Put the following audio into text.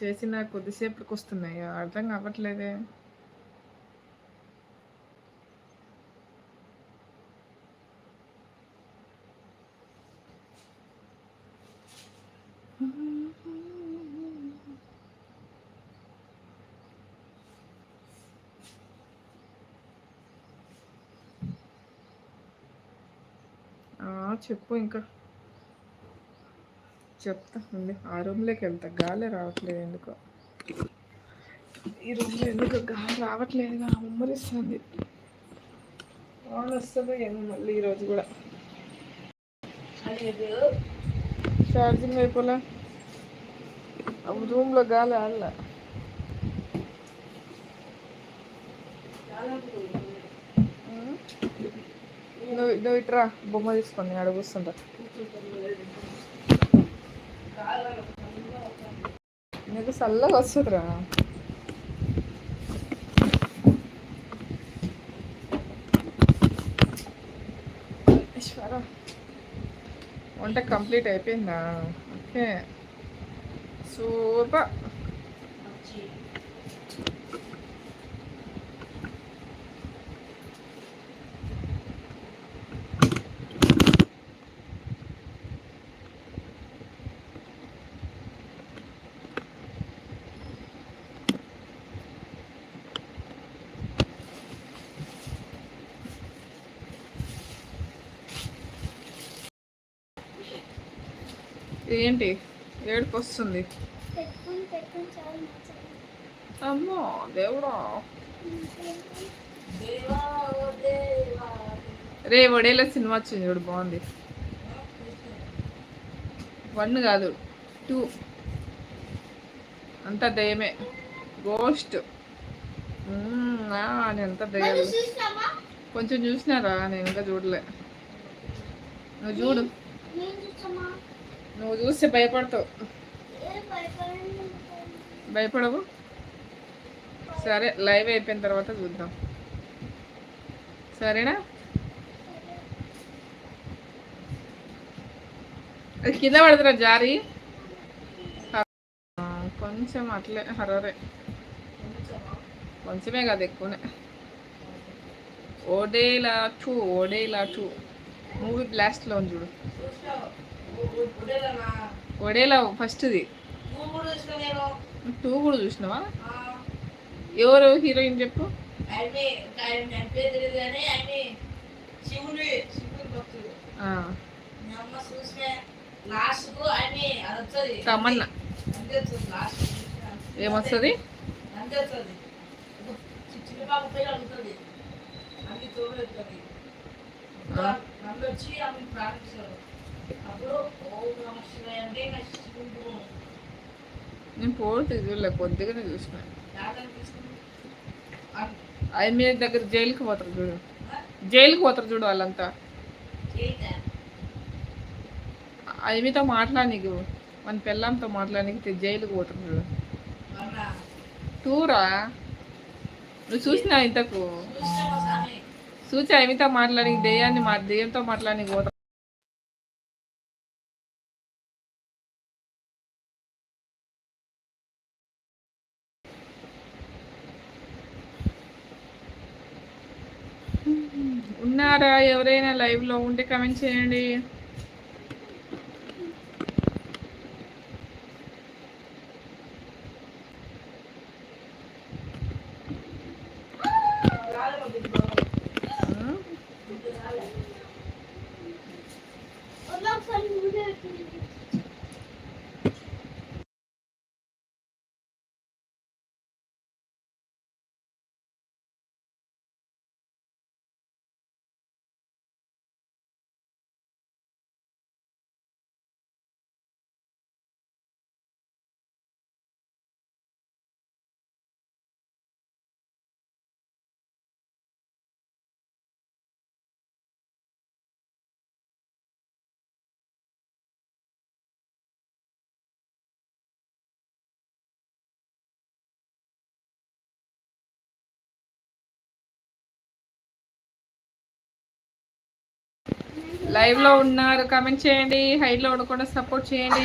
చేసిన కొద్దిసేపటికి వస్తున్నాయి అర్థం కావట్లేదే. ఆ, చెప్పు ఇంకా. చెప్తా ఉంది. ఆ రూమ్లోకి వెళ్తా. గాలి రావట్లేదు ఎందుకో. ఈ రూమ్లో ఎందుకు గాలి రావట్లేదుగా ఉమ్మరిస్తుంది. వాన వస్తుందో ఏమో మళ్ళీ ఈరోజు కూడా. ఛార్జింగ్ అయిపోలే. రూమ్లో గాలి ఆడలే. నువ్వు నువ్వు ఇట్రా బొమ్మ తీసుకొని కూర్చుంటా నీకు చల్లగా వస్తుందిరా. వంట కంప్లీట్ అయిపోయిందా? ఓకే. సూపర్. ఏంటి ఏడుపు వస్తుంది అమ్మో దేవుడా. రే వడేలా సినిమా వచ్చింది చూడు బాగుంది. వన్ కాదు టూ. అంతా దయమే గోస్ట్. ఎంత చూసినామా కొంచెం చూసినారా నేను ఇంకా చూడలే. నువ్వు చూడు. నువ్వు చూస్తే భయపడతావు. భయపడవు. సరే లైవ్ అయిపోయిన తర్వాత చూద్దాం. సరేనా? అది కింద పడుతురా జారి. కొంచెం అట్లే హరరే కొంచెమే కాదు ఎక్కువనే. Odela two Odela two. Movie బ్లాస్ట్లో ఉంది చూడు. ఓడేలా ఫస్ట్ది. టూ కూడా చూసినావా? ఎవరు హీరోయిన్ చెప్పు. తమన్నా. ఏమొస్తుంది? నేను పోతే చూడలే కొద్దిగానే చూసిన. అది మీ దగ్గర జైలుకి పోతారు చూడు. జైలుకి పోతారు చూడు వాళ్ళంతా. అది మీతో మాట్లాడనీకు మన పిల్లంతో మాట్లాడనీకి జైలుకి పోతారు చూడు. టూరా? నువ్వు చూసినా ఇంతకు చూసి అమితో మాట్లాడి దెయ్యాన్ని మా దెయ్యంతో మాట్లాడి పోతా ఉన్నారా ఎవరైనా లైవ్లో ఉంటే కమెంట్ చేయండి. లైవ్లో ఉన్నారు. కమెంట్ చేయండి. హైట్లో ఉండకుండా సపోర్ట్ చేయండి.